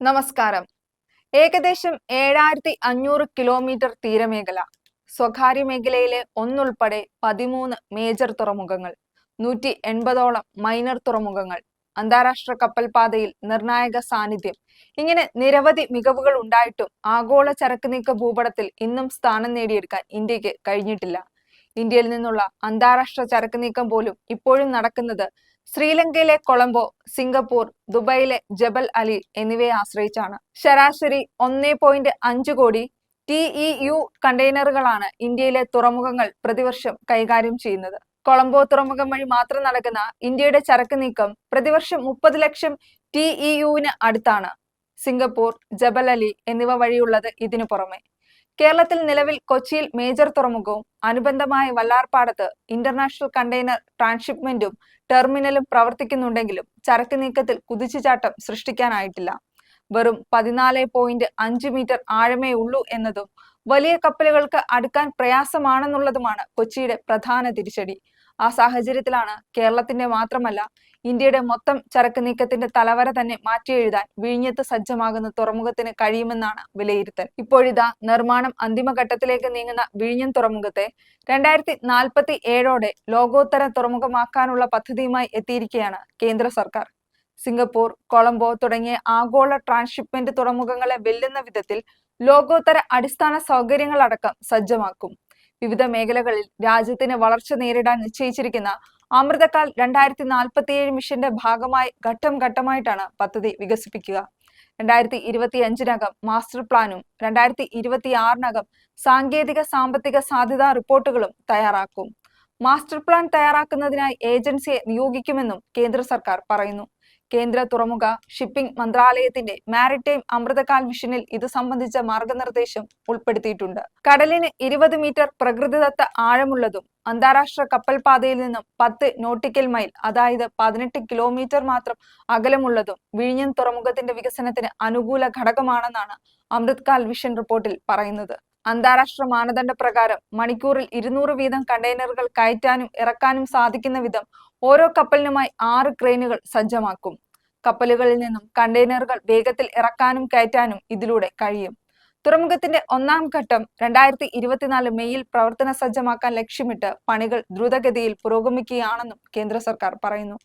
നമസ്കാരം. ഏകദേശം ഏഴായിരത്തി അഞ്ഞൂറ് കിലോമീറ്റർ തീരമേഖല. സ്വകാര്യ മേഖലയിലെ ഒന്നുൾപ്പെടെ പതിമൂന്ന് മേജർ തുറമുഖങ്ങൾ നൂറ്റി എൺപതോളം മൈനർ തുറമുഖങ്ങൾ അന്താരാഷ്ട്ര കപ്പൽപാതയിൽ നിർണായക സാന്നിധ്യം. ഇങ്ങനെ നിരവധി മികവുകൾ ഉണ്ടായിട്ടും ആഗോള ചരക്ക് നീക്ക ഭൂപടത്തിൽ ഇന്നും സ്ഥാനം നേടിയെടുക്കാൻ ഇന്ത്യയ്ക്ക് കഴിഞ്ഞിട്ടില്ല. ഇന്ത്യയിൽ നിന്നുള്ള അന്താരാഷ്ട്ര ചരക്ക് നീക്കം പോലും ഇപ്പോഴും നടക്കുന്നത് ശ്രീലങ്കയിലെ കൊളംബോ സിംഗപ്പൂർ ദുബൈയിലെ ജബൽ അലി എന്നിവയെ ആശ്രയിച്ചാണ്. ശരാശരി ഒന്നേ പോയിന്റ് അഞ്ച് കോടി ടി ഇ യു കണ്ടെയ്നറുകളാണ് ഇന്ത്യയിലെ തുറമുഖങ്ങൾ പ്രതിവർഷം കൈകാര്യം ചെയ്യുന്നത്. കൊളംബോ തുറമുഖം വഴി മാത്രം നടക്കുന്ന ഇന്ത്യയുടെ ചരക്ക് നീക്കം പ്രതിവർഷം മുപ്പത് ലക്ഷം ടി ഇ യുവിന് അടുത്താണ്. സിംഗപ്പൂർ ജബൽ അലി എന്നിവ വഴിയുള്ളത് ഇതിനു പുറമെ. കേരളത്തിൽ നിലവിൽ കൊച്ചിയിൽ മേജർ തുറമുഖവും അനുബന്ധമായ വല്ലാർപാടത്ത് ഇന്റർനാഷണൽ കണ്ടെയ്നർ ട്രാൻസ്ഷിപ്മെന്റും ടെർമിനലും പ്രവർത്തിക്കുന്നുണ്ടെങ്കിലും ചരക്ക് നീക്കത്തിൽ കുതിച്ചുചാട്ടം സൃഷ്ടിക്കാനായിട്ടില്ല. വെറും പതിനാല് പോയിന്റ് അഞ്ച് മീറ്റർ ആഴമേ ഉള്ളൂ എന്നതും വലിയ കപ്പലുകൾക്ക് അടുക്കാൻ പ്രയാസമാണെന്നുള്ളതുമാണ് കൊച്ചിയുടെ പ്രധാന തിരിച്ചടി. ആ സാഹചര്യത്തിലാണ് കേരളത്തിന്റെ മാത്രമല്ല ഇന്ത്യയുടെ മൊത്തം ചരക്ക് നീക്കത്തിന്റെ തലവര തന്നെ മാറ്റിയെഴുതാൻ വിഴിഞ്ഞത്ത് സജ്ജമാകുന്ന തുറമുഖത്തിന് കഴിയുമെന്നാണ് വിലയിരുത്തൽ. ഇപ്പോഴിതാ നിർമ്മാണം അന്തിമഘട്ടത്തിലേക്ക് നീങ്ങുന്ന വിഴിഞ്ഞം തുറമുഖത്തെ രണ്ടായിരത്തി നാൽപ്പത്തി ഏഴോടെ ലോകോത്തര തുറമുഖമാക്കാനുള്ള പദ്ധതിയുമായി എത്തിയിരിക്കുകയാണ് കേന്ദ്ര സർക്കാർ. സിംഗപ്പൂർ കൊളംബോ തുടങ്ങിയ ആഗോള ട്രാൻസ്ഷിപ്മെന്റ് തുറമുഖങ്ങളെ വെല്ലുന്ന വിധത്തിൽ ലോകോത്തര അടിസ്ഥാന സൗകര്യങ്ങളടക്കം സജ്ജമാക്കും. വിവിധ മേഖലകളിൽ രാജ്യത്തിന് വളർച്ച നേരിടാൻ നിശ്ചയിച്ചിരിക്കുന്ന അമൃതകാൽ രണ്ടായിരത്തി നാൽപ്പത്തിയേഴ് മിഷന്റെ ഭാഗമായി ഘട്ടം ഘട്ടമായിട്ടാണ് പദ്ധതി വികസിപ്പിക്കുക. രണ്ടായിരത്തി ഇരുപത്തി അഞ്ചിനകം മാസ്റ്റർ പ്ലാനും രണ്ടായിരത്തി ഇരുപത്തി ആറിനകം സാങ്കേതിക സാമ്പത്തിക സാധ്യതാ റിപ്പോർട്ടുകളും തയ്യാറാക്കും. മാസ്റ്റർ പ്ലാൻ തയ്യാറാക്കുന്നതിനായി ഏജൻസിയെ നിയോഗിക്കുമെന്നും കേന്ദ്ര സർക്കാർ പറയുന്നു. കേന്ദ്ര തുറമുഖ ഷിപ്പിംഗ് മന്ത്രാലയത്തിന്റെ മാരിടൈം അമൃതകാൽ മിഷനിൽ ഇത് സംബന്ധിച്ച മാർഗനിർദ്ദേശം ഉൾപ്പെടുത്തിയിട്ടുണ്ട്. കടലിന് ഇരുപത് മീറ്റർ പ്രകൃതിദത്ത ആഴമുള്ളതും അന്താരാഷ്ട്ര കപ്പൽപാതയിൽ നിന്നും പത്ത് നോട്ടിക്കൽ മൈൽ അതായത് പതിനെട്ട് കിലോമീറ്റർ മാത്രം അകലമുള്ളതും വിഴിഞ്ഞം തുറമുഖത്തിന്റെ വികസനത്തിന് അനുകൂല ഘടകമാണെന്നാണ് അമൃത്കാൽ വിഷൻ റിപ്പോർട്ടിൽ പറയുന്നത്. അന്താരാഷ്ട്ര മാനദണ്ഡ പ്രകാരം മണിക്കൂറിൽ ഇരുന്നൂറ് വീതം കണ്ടെയ്നറുകൾ കയറ്റാനും ഇറക്കാനും സാധിക്കുന്ന വിധം ഓരോ കപ്പലിനുമായി ആറ് ക്രെയിനുകൾ സജ്ജമാക്കും. കപ്പലുകളിൽ നിന്നും കണ്ടെയ്നറുകൾ വേഗത്തിൽ ഇറക്കാനും കയറ്റാനും ഇതിലൂടെ കഴിയും. തുറമുഖത്തിന്റെ ഒന്നാം ഘട്ടം രണ്ടായിരത്തി ഇരുപത്തിനാല് മെയ്യിൽ പ്രവർത്തന സജ്ജമാക്കാൻ ലക്ഷ്യമിട്ട് പണികൾ ദ്രുതഗതിയിൽ പുരോഗമിക്കുകയാണെന്നും കേന്ദ്ര സർക്കാർ പറയുന്നു.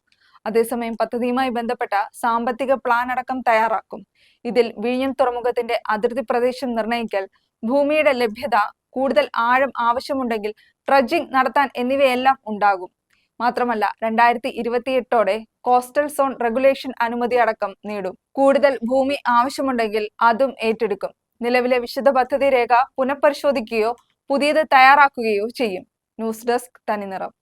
അതേസമയം പദ്ധതിയുമായി ബന്ധപ്പെട്ട സാമ്പത്തിക പ്ലാൻ അടക്കം തയ്യാറാക്കും. ഇതിൽ വിഴിഞ്ഞം തുറമുഖത്തിന്റെ അതിർത്തി പ്രദേശം നിർണയിക്കൽ ഭൂമിയുടെ ലഭ്യത കൂടുതൽ ആഴം ആവശ്യമുണ്ടെങ്കിൽ ട്രഡ്ജിംഗ് നടത്താൻ എന്നിവയെല്ലാം ഉണ്ടാകും. മാത്രമല്ല രണ്ടായിരത്തി ഇരുപത്തിയെട്ടോടെ കോസ്റ്റൽ സോൺ റെഗുലേഷൻ അനുമതി അടക്കം നേടും. കൂടുതൽ ഭൂമി ആവശ്യമുണ്ടെങ്കിൽ അതും ഏറ്റെടുക്കും. നിലവിലെ വിശദ പദ്ധതി രേഖ പുനഃപരിശോധിക്കുകയോ പുതിയത് തയ്യാറാക്കുകയോ ചെയ്യും. ന്യൂസ് ഡെസ്ക് തനിനിറം.